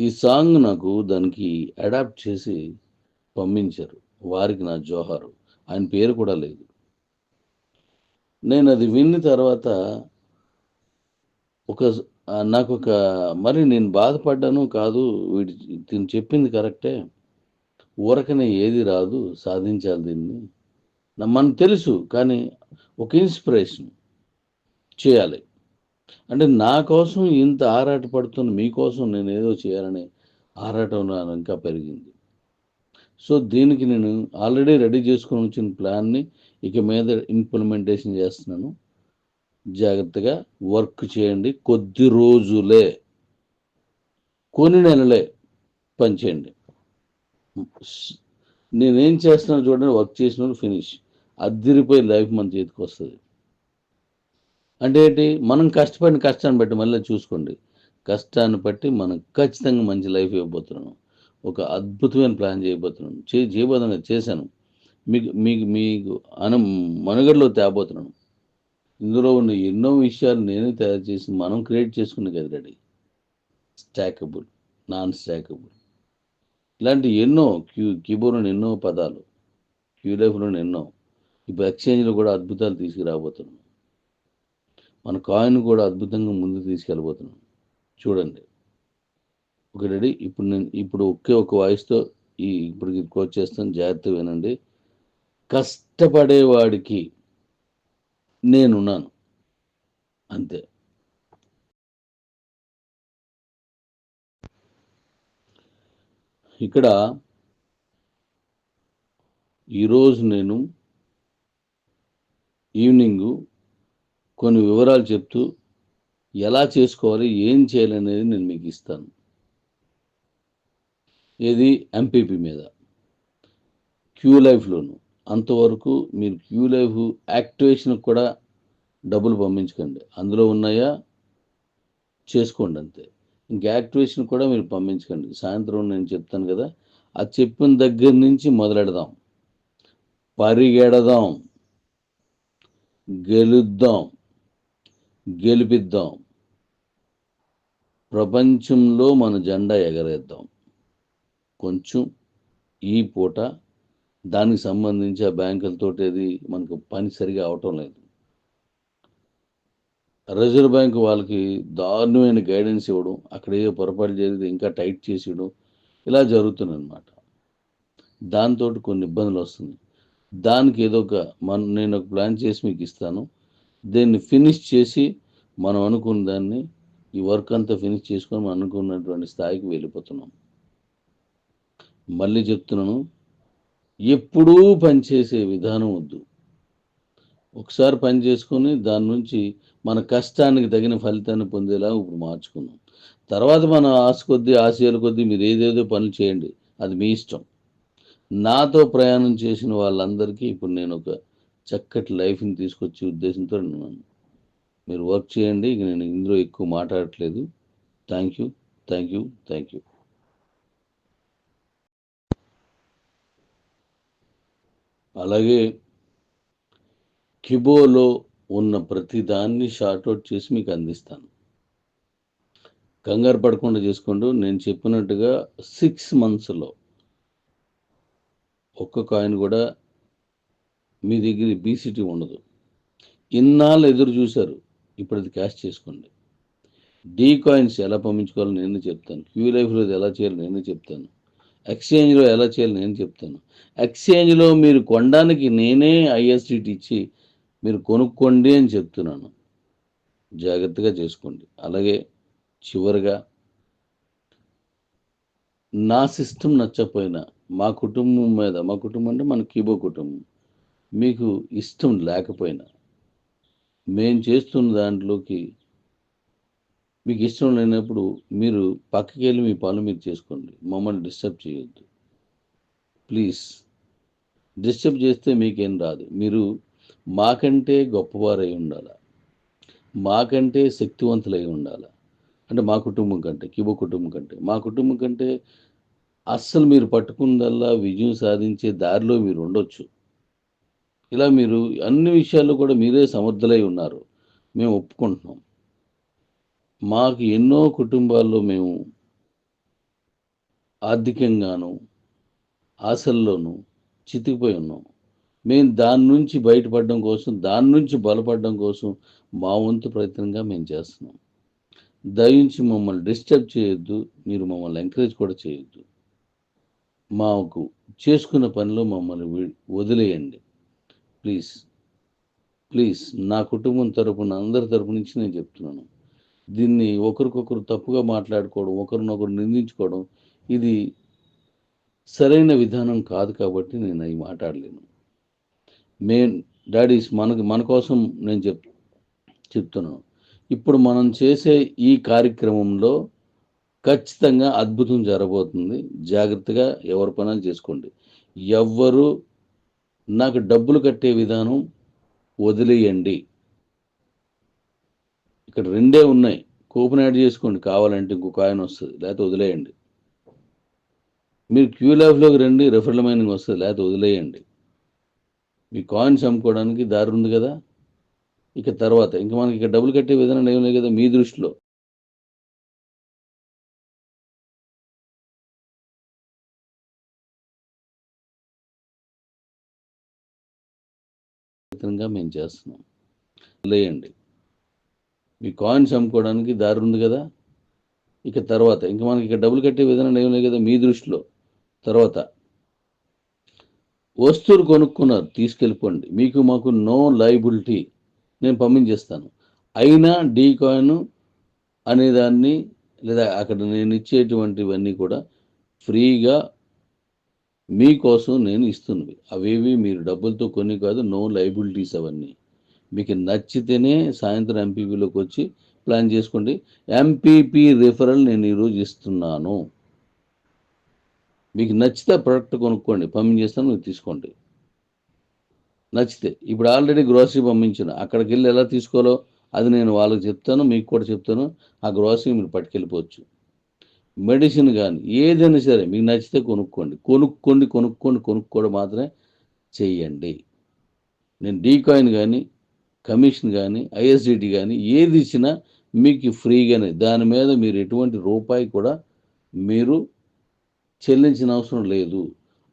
ఈ సాంగ్ నాకు దానికి అడాప్ట్ చేసి పంపించారు. వారికి నా జోహారు. ఆయన పేరు కూడా లేదు. నేను అది విన్న తర్వాత ఒక నాకు ఒక మరి నేను బాధపడ్డాను కాదు వీడి దీన్ని చెప్పింది కరెక్టే. ఊరకనే ఏది రాదు సాధించాలి దీన్ని. మనకు తెలుసు కానీ ఒక ఇన్స్పిరేషన్ చేయాలి. అంటే నా కోసం ఇంత ఆరాట పడుతున్న మీకోసం నేను ఏదో చేయాలని ఆరాటం నాకు ఇంకా పెరిగింది. సో దీనికి నేను ఆల్రెడీ రెడీ చేసుకొని వచ్చిన ప్లాన్ని ఇక మీద ఇంప్లిమెంటేషన్ చేస్తున్నాను. జాగ్రత్తగా వర్క్ చేయండి. కొద్ది రోజులే కొన్ని నెలలే పనిచేయండి నేనేం చేస్తున్నాను చూడండి వర్క్ చేసిన ఫినిష్ అద్దిరిపోయి లైఫ్ మన చేతికి వస్తుంది. అంటే ఏంటి? మనం కష్టపడిన కష్టాన్ని బట్టి మళ్ళీ చూసుకోండి. కష్టాన్ని బట్టి మనం ఖచ్చితంగా మంచి లైఫ్ ఇవ్వబోతున్నాను ఒక అద్భుతమైన ప్లాన్ చేయబోతున్నాను చే చేయబోతున్నాను చేశాను. మీకు మీకు మీకు అన మనుగడలో తేబోతున్నాను. ఇందులో ఉన్న ఎన్నో విషయాలు నేనే తయారు చేసి మనం క్రియేట్ చేసుకునే కదా రెడీ స్టాకబుల్ నాన్ స్టాకబుల్. ఇలాంటి ఎన్నో క్యూ కీబోర్డ్లో ఎన్నో పదాలు క్యూ లైఫ్లో ఎన్నో ఇప్పుడు ఎక్స్చేంజ్లో కూడా అద్భుతాలు తీసుకురాబోతున్నాం. మన కాయిన్ కూడా అద్భుతంగా ముందుకు తీసుకెళ్ళబోతున్నాం. చూడండి. ఒక రెడీ? ఇప్పుడు నేను ఇప్పుడు ఒకే ఒక వాయిస్తో ఈ ఇప్పుడు కోచ్ చేస్తాను. జాగ్రత్త వినండి. కష్టపడేవాడికి నేనున్నాను. అంతే. ఇక్కడ ఈరోజు నేను ఈవినింగు కొన్ని వివరాలు చెప్తూ ఎలా చేసుకోవాలి ఏం చేయాలి అనేది నేను మీకు ఇస్తాను. ఏది? ఎంపీపీ మీద. క్యూ లైఫ్లోను అంతవరకు మీరు క్యూ లైఫ్ యాక్టివేషన్ కూడా డబ్బులు పంపించకండి. అందులో ఉన్నాయా? చేసుకోండి అంతే. ఇంక యాక్టివేషన్ కూడా మీరు పంపించకండి. సాయంత్రం నేను చెప్తాను కదా అది చెప్పిన దగ్గర నుంచి మొదలెడదాం. పరిగెడదాం. గెలుద్దాం. గెలిపిద్దాం. ప్రపంచంలో మన జెండా ఎగరేద్దాం. కొంచెం ఈ పూట దానికి సంబంధించి ఆ బ్యాంకులతోటి మనకు పని సరిగా అవటం లేదు. రిజర్వ్ బ్యాంక్ వాళ్ళకి దారుణమైన గైడెన్స్ ఇవ్వడం అక్కడ ఏదో పొరపాటు జరిగితే ఇంకా టైట్ చేసేయడం ఇలా జరుగుతుంది అనమాట దాంతో కొన్ని ఇబ్బందులు వస్తుంది దానికి ఏదో ఒక మన నేను ఒక ప్లాన్ చేసి మీకు ఇస్తాను. దీన్ని ఫినిష్ చేసి మనం అనుకున్న దాన్ని ఈ వర్క్ అంతా ఫినిష్ చేసుకొని మనం అనుకున్నటువంటి స్థాయికి వెళ్ళిపోతున్నాం. మళ్ళీ చెప్తున్నాను ఎప్పుడూ పనిచేసే విధానం వద్దు. ఒకసారి పని చేసుకొని దాని నుంచి మన కష్టానికి తగిన ఫలితాన్ని పొందేలా ఇప్పుడు మార్చుకున్నాం. తర్వాత మన ఆశ కొద్దీ ఆశయాల కొద్దీ మీరు ఏదేదో పనులు చేయండి అది మీ ఇష్టం. నాతో ప్రయాణం చేసిన వాళ్ళందరికీ ఇప్పుడు నేను ఒక చక్కటి లైఫ్ని తీసుకొచ్చే ఉద్దేశంతో ఉన్నాను. మీరు వర్క్ చేయండి ఇక నేను ఇందులో ఎక్కువ మాట్లాడట్లేదు. Thank you thank you thank you. అలాగే కిబోలో ఉన్న ప్రతి దాన్ని షార్ట్అవుట్ చేసి మీకు అందిస్తాను. కంగారు పడకుండా చేసుకోండి. నేను చెప్పినట్టుగా సిక్స్ మంత్స్లో ఒక్క కాయిన్ కూడా మీ దగ్గర బీసీటీ ఉండదు. ఇన్నాళ్ళు ఎదురు చూశారు. ఇప్పుడు అది క్యాష్ చేసుకోండి. డీ కాయిన్స్ ఎలా పంపించుకోవాలో నేను చెప్తాను. క్యూ లైఫ్లో ఇది ఎలా చేయాలో నేను చెప్తాను. ఎక్స్చేంజ్లో ఎలా చేయాలి నేను చెప్తాను. ఎక్స్చేంజ్లో మీరు కొనడానికి నేనే ఐఎస్టీటీ ఇచ్చి మీరు కొనుక్కోండి అని చెప్తున్నాను. జాగ్రత్తగా చేసుకోండి. అలాగే చివరిగా నా సిస్టమ్ నచ్చకపోయినా మా కుటుంబం మీద మా కుటుంబం అంటే మన కీబో కుటుంబం. మీకు ఇష్టం లేకపోయినా మేము చేస్తున్న దాంట్లోకి మీకు ఇష్టం లేనప్పుడు మీరు పక్కకి వెళ్ళి మీ పనులు మీరు చేసుకోండి. మమ్మల్ని డిస్టర్బ్ చేయొద్దు. ప్లీజ్. డిస్టర్బ్ చేస్తే మీకేం రాదు. మీరు మాకంటే గొప్పవారై ఉండాలా? మాకంటే శక్తివంతులై ఉండాలి? అంటే మా కుటుంబం కంటే కిబో కుటుంబం కంటే. మా కుటుంబం కంటే అస్సలు మీరు పట్టుకుందల్లా విజయం సాధించే దారిలో మీరు ఉండొచ్చు. ఇలా మీరు అన్ని విషయాల్లో కూడా మీరే సమర్థులై ఉన్నారు. మేము ఒప్పుకుంటున్నాం. మాకు ఎన్నో కుటుంబాల్లో మేము ఆర్థికంగాను ఆశల్లోనూ చితికిపోయి ఉన్నాం. మేము దాని నుంచి బయటపడడం కోసం దాని నుంచి బలపడడం కోసం మా వంతు ప్రయత్నంగా మేము చేస్తున్నాం. దయించి మమ్మల్ని డిస్టర్బ్ చేయొద్దు మీరు మమ్మల్ని ఎంకరేజ్ కూడా చేయొద్దు. మాకు చేసుకున్న పనిలో మమ్మల్ని వదిలేయండి. ప్లీజ్ ప్లీజ్ నా కుటుంబం తరపున అందరి తరపు నుంచి నేను చెప్తున్నాను. దీన్ని ఒకరికొకరు తప్పుగా మాట్లాడుకోవడం ఒకరినొకరు నిందించుకోవడం ఇది సరైన విధానం కాదు కాబట్టి నేను అవి మాట్లాడలేను మెయిన్ డాడీస్ మనకి మన కోసం నేను చెప్ చెప్తున్నాను. ఇప్పుడు మనం చేసే ఈ కార్యక్రమంలో ఖచ్చితంగా అద్భుతం జరగబోతుంది. జాగ్రత్తగా ఎవరి పనులు చేసుకోండి. ఎవ్వరు నాకు డబ్బులు కట్టే విధానం వదిలేయండి. ఇక్కడ రెండే ఉన్నాయి. కూపన్ యాడ్ చేసుకోండి. కావాలంటే ఇంకొక ఆయన వస్తుంది. లేకపోతే వదిలేయండి. మీరు క్యూ లైఫ్లోకి రండి. రెఫరల్ మైనింగ్ వస్తుంది. లేకపోతే వదిలేయండి. మీ కాయిన్స్ అమ్ముకోవడానికి దారి ఉంది కదా. ఇక తర్వాత ఇంకా మనకి ఇక డబ్బులు కట్టే విధానం ఏం లేదు కదా మీ దృష్టిలో. ప్రయత్నంగా మేము చేస్తున్నాం. లేయండి. మీ కాయిన్స్ అమ్ముకోవడానికి దారి ఉంది కదా? ఇక తర్వాత ఇంకా మనకి ఇక డబ్బులు కట్టే విధానం ఏం లేదు కదా మీ దృష్టిలో. తర్వాత వస్తువులు కొనుక్కున్నారు తీసుకెళ్ళిపోండి. మీకు మాకు నో లైబిలిటీ నేను పంపించేస్తాను. అయినా డీ కాయిన్ అనేదాన్ని లేదా అక్కడ నేను ఇచ్చేటువంటివన్నీ కూడా ఫ్రీగా మీకోసం నేను ఇస్తున్నవి. అవేవి మీరు డబ్బులతో కొన్ని కాదు నో లైబిలిటీస్ అవన్నీ. మీకు నచ్చితేనే సాయంత్రం ఎంపీపీలోకి వచ్చి ప్లాన్ చేసుకోండి. ఎంపీపీ రిఫరల్ నేను ఈరోజు ఇస్తున్నాను. మీకు నచ్చితే ప్రోడక్ట్ కొనుక్కోండి. పంపించేస్తాను మీరు తీసుకోండి. నచ్చితే. ఇప్పుడు ఆల్రెడీ గ్రోసరీ పంపించిన. అక్కడికి వెళ్ళి ఎలా తీసుకోవాలో అది నేను వాళ్ళకి చెప్తాను మీకు కూడా చెప్తాను. ఆ గ్రోసరీ మీరు పట్టుకెళ్ళిపోవచ్చు. మెడిసిన్ కానీ ఏదైనా సరే మీకు నచ్చితే కొనుక్కోండి. కొనుక్కోండి కొనుక్కోండి కొనుక్కోవడం మాత్రమే చెయ్యండి నేను డీకాయిన్ కానీ కమిషన్ కానీ ఐఎస్డిటి కానీ ఏది ఇచ్చినా మీకు ఫ్రీగానే. దాని మీద మీరు ఎటువంటి రూపాయి కూడా మీరు చెల్లించిన అవసరం లేదు.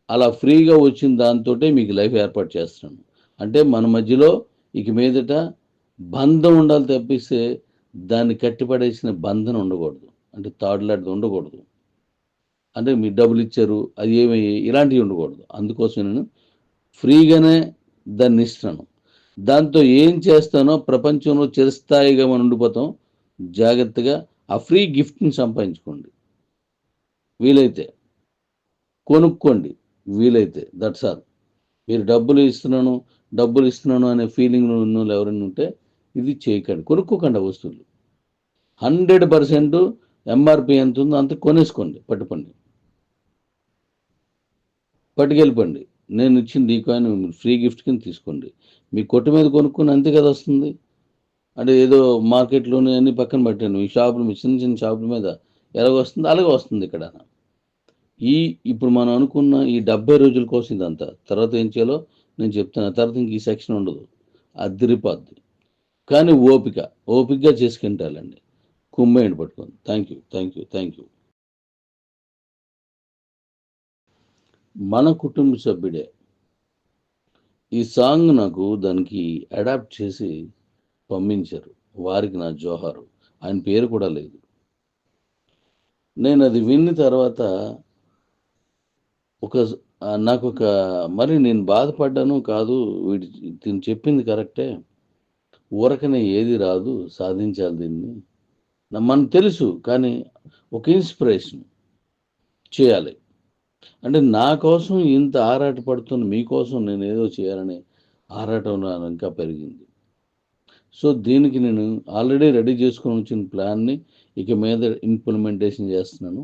అలా ఫ్రీగా వచ్చిన దాంతో మీకు లైఫ్ ఏర్పాటు చేస్తున్నాను. అంటే మన మధ్యలో ఇక మీదట బంధం ఉండాలి తప్పిస్తే దాన్ని కట్టిపడేసిన బంధం ఉండకూడదు. అంటే తాడులాంటిది ఉండకూడదు. అంటే మీరు డబ్బులు ఇచ్చారు అది ఏమి ఇలాంటివి ఉండకూడదు. అందుకోసం నేను ఫ్రీగానే దాన్ని ఇస్తాను దాంతో ఏం చేస్తానో ప్రపంచంలో చిరస్థాయిగా మనం ఉండిపోతాం. జాగ్రత్తగా ఆ ఫ్రీ గిఫ్ట్ని సంపాదించుకోండి. వీలైతే కొనుక్కోండి. వీలైతే దట్స్ ఆల్ మీరు డబ్బులు ఇస్తున్నాను డబ్బులు ఇస్తున్నాను అనే ఫీలింగ్ ఉన్న వాళ్ళు ఎవరైనా ఉంటే ఇది చేయకండి. కొనుక్కోకండి వస్తువులు. హండ్రెడ్ పర్సెంట్ ఎంఆర్పి ఎంత ఉందో అంత కొనేసుకోండి పట్టుకోండి. పట్టుకెళ్ళిపోండి. నేను ఇచ్చిన ఈ కాయిన్ ఫ్రీ గిఫ్ట్ కింద తీసుకోండి. మీ కొట్టు మీద కొనుక్కుని అంతే కదా వస్తుంది? అంటే ఏదో మార్కెట్లోనే అన్ని పక్కన పెట్టాను. ఈ షాపులు మీ చిన్న చిన్న షాపుల మీద ఎలాగ వస్తుంది? అలాగే వస్తుంది ఇక్కడ. ఈ ఇప్పుడు మనం అనుకున్న ఈ డెబ్బై రోజుల కోసం ఇదంతా. తర్వాత ఏం చేయాలో నేను చెప్తాను. ఆ తర్వాత ఇంక ఈ సెక్షన్ ఉండదు. అదిరిపోద్ది. కానీ ఓపిక. ఓపికగా చేసుకుంటాలండి కుమ్మేయండి పట్టుకోండి thank you thank you thank you మన కుటుంబ సభ్యుడే ఈ సాంగ్ నాకు దానికి అడాప్ట్ చేసి పంపించారు. వారికి నా జోహారు. ఆయన పేరు కూడా లేదు. నేను అది విన్న తర్వాత ఒక నాకు ఒక మరి నేను బాధపడ్డాను కాదు వీడి దీన్ని చెప్పింది కరెక్టే. ఊరకనే ఏది రాదు సాధించాలి దీన్ని. మనకు తెలుసు కానీ ఒక ఇన్స్పిరేషన్ చేయాలి. అంటే నా కోసం ఇంత ఆరాట పడుతున్న మీకోసం నేను ఏదో చేయాలని ఆరాటం నా ఇంకా పెరిగింది. సో దీనికి నేను ఆల్రెడీ రెడీ చేసుకొని వచ్చిన ప్లాన్ని ఇక మీద ఇంప్లిమెంటేషన్ చేస్తున్నాను.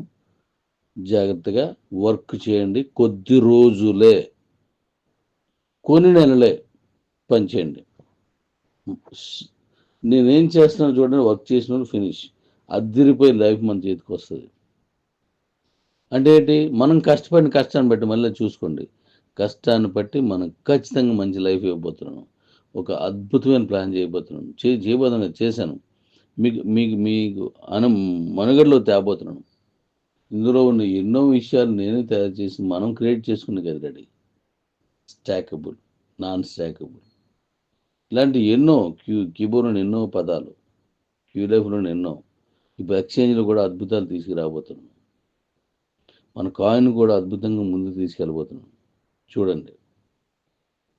జాగ్రత్తగా వర్క్ చేయండి. కొద్ది రోజులే కొన్ని నెలలే పనిచేయండి నేనేం చేస్తున్నాను చూడండి వర్క్ చేసిన ఫినిష్ అద్దరిపోయి లైఫ్ మన చేతికి వస్తుంది. అంటే ఏంటి? మనం కష్టపడిన కష్టాన్ని బట్టి మళ్ళీ చూసుకోండి. కష్టాన్ని బట్టి మనం ఖచ్చితంగా మంచి లైఫ్ ఇవ్వబోతున్నాం. ఒక అద్భుతమైన ప్లాన్ చేయబోతున్నాను చే చేయబోతున్నా చేశాను. మీకు మీకు మీకు అన మనుగడలో తేబోతున్నాను. ఇందులో ఉన్న ఎన్నో విషయాలు నేనే తయారు చేసి మనం క్రియేట్ చేసుకునే కదా రెడీ స్టాకబుల్ నాన్ స్టాకబుల్ ఇలాంటి ఎన్నో క్యూ క్యూబోర్లో ఎన్నో పదాలు క్యూ లైఫ్లో ఎన్నో ఇప్పుడు ఎక్స్చేంజ్లో కూడా అద్భుతాలు తీసుకురాబోతున్నాం. మన కాయిన్ కూడా అద్భుతంగా ముందు తీసుకెళ్ళబోతున్నాం. చూడండి.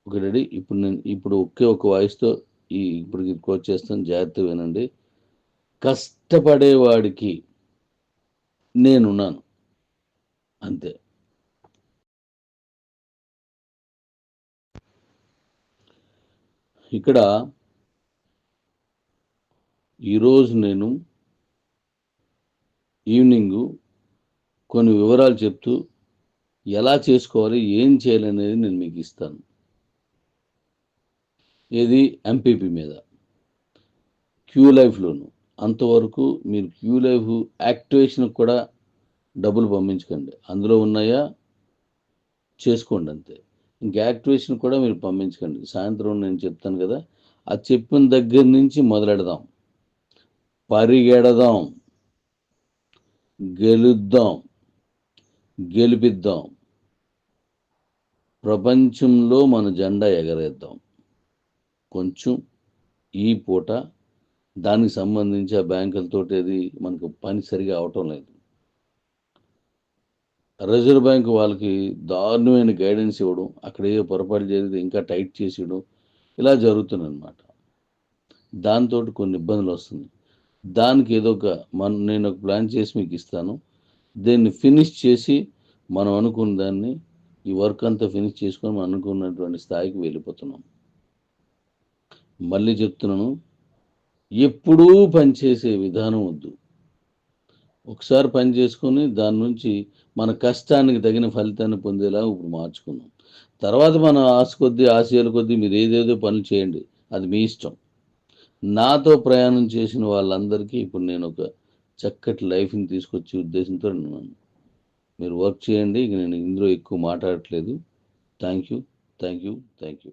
ఒక రెడీ? ఇప్పుడు నేను ఇప్పుడు ఒకే ఒక వాయిస్తో ఈ ఇప్పుడు కోచ్ చేస్తాను. జాగ్రత్త వినండి. కష్టపడేవాడికి నేనున్నాను. అంతే. ఇక్కడ ఈరోజు నేను ఈవినింగ్ కొన్ని వివరాలు చెప్తూ ఎలా చేసుకోవాలి ఏం చేయాలనేది నేను మీకు ఇస్తాను. ఏది? ఎంపీపీ మీద. క్యూ లైఫ్లోను అంతవరకు మీరు క్యూ లైఫ్ యాక్టివేషన్ కూడా డబ్బులు పంపించకండి. అందులో ఉన్నాయా? చేసుకోండి అంతే. ఇంకా యాక్టివేషన్ కూడా మీరు పంపించకండి. సాయంత్రం నేను చెప్తాను కదా అది చెప్పిన దగ్గర నుంచి మొదలెడదాం. పరిగెడదాం. గెలుద్దాం. గెలిపిద్దాం. ప్రపంచంలో మన జెండా ఎగరేద్దాం. కొంచెం ఈ పూట దానికి సంబంధించి ఆ బ్యాంకులతోటి అది మనకు పని సరిగా అవటం లేదు. రిజర్వ్ బ్యాంక్ వాళ్ళకి దారుణమైన గైడెన్స్ ఇవ్వడం అక్కడ ఏ పొరపాటు జరిగితే ఇంకా టైట్ చేసేయడం ఇలా జరుగుతుందన్నమాట. దాంతో కొన్ని ఇబ్బందులు వస్తుంది దానికి ఏదో ఒక మన నేను ఒక ప్లాన్ చేసి మీకు ఇస్తాను. దీన్ని ఫినిష్ చేసి మనం అనుకున్న దాన్ని ఈ వర్క్ అంతా ఫినిష్ చేసుకొని మనం అనుకున్నటువంటి స్థాయికి వెళ్ళిపోతున్నాం. మళ్ళీ చెప్తున్నాను ఎప్పుడూ పనిచేసే విధానం వద్దు. ఒకసారి పని చేసుకొని దాని నుంచి మన కష్టానికి తగిన ఫలితాన్ని పొందేలా ఇప్పుడు మార్చుకున్నాం తర్వాత మన ఆశ కొద్దీ ఆశయాల కొద్దీ మీరు ఏదేదో పనులు చేయండి. అది మీ ఇష్టం. నాతో ప్రయాణం చేసిన వాళ్ళందరికీ ఇప్పుడు నేను ఒక చక్కటి లైఫ్ని తీసుకొచ్చే ఉద్దేశంతో ఉన్నాను. మీరు వర్క్ చేయండి ఇక నేను ఇందులో ఎక్కువ మాట్లాడట్లేదు. Thank you thank you thank you